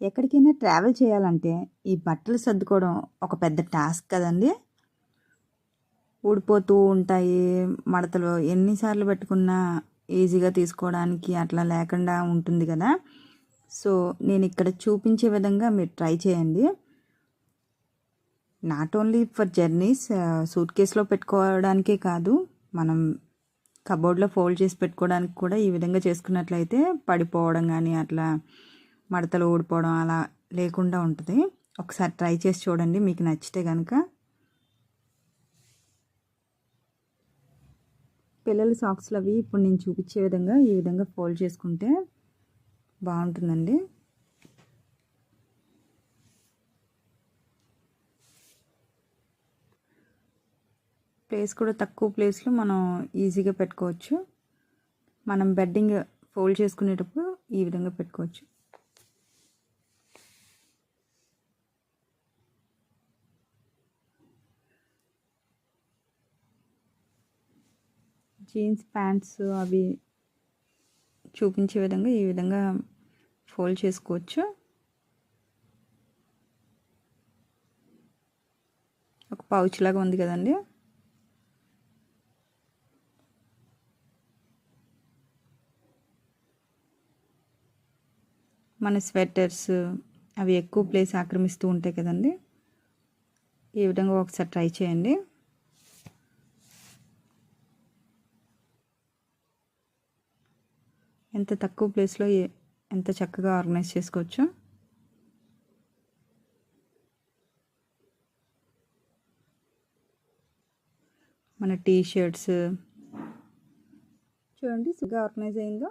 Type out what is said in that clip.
ఎక్కడికైనా ట్రావెల్ చేయాలంటే ఈ బట్టలు సర్దుకోవడం ఒక పెద్ద టాస్క్ కదండి. ఊడిపోతూ ఉంటాయి. మడతలు ఎన్నిసార్లు పెట్టుకున్నా ఈజీగా తీసుకోవడానికి అట్లా లేకుండా ఉంటుంది కదా. సో నేను ఇక్కడ చూపించే విధంగా మీరు ట్రై చేయండి. Not only for journeys suit కేసులో పెట్టుకోవడానికే కాదు. మనం కబోర్డ్లో ఫోల్డ్ చేసి పెట్టుకోవడానికి కూడా ఈ విధంగా చేసుకున్నట్లయితే పడిపోవడం కానీ అట్లా మడతలు ఊడిపోవడం అలా లేకుండా ఉంటుంది. ఒకసారి ట్రై చేసి చూడండి మీకు నచ్చితే కనుక పిల్లల సాక్స్లు అవి ఇప్పుడు నేను చూపించే విధంగా ఈ విధంగా ఫోల్డ్ చేసుకుంటే బాగుంటుందండి. ప్లేస్ కూడా తక్కువ ప్లేస్లో మనం ఈజీగా పెట్టుకోవచ్చు. మనం బెడ్డింగ్ ఫోల్డ్ చేసుకునేటప్పుడు ఈ విధంగా పెట్టుకోవచ్చు. జీన్స్ ప్యాంట్స్ అవి చూపించే విధంగా ఈ విధంగా ఫోల్డ్ చేసుకోవచ్చు. ఒక పౌచ్ లాగా ఉంది కదండి. మన స్వెటర్స్ అవి ఎక్కువ ప్లేస్ ఆక్రమిస్తూ ఉంటాయి కదండి. ఈ విధంగా ఒకసారి ట్రై చేయండి. ఎంత తక్కువ ప్లేస్లో ఎంత చక్కగా ఆర్గనైజ్ చేసుకోవచ్చు? మన టీ షర్ట్స్ చూడండి సుగా ఆర్గనైజ్ అయిందో?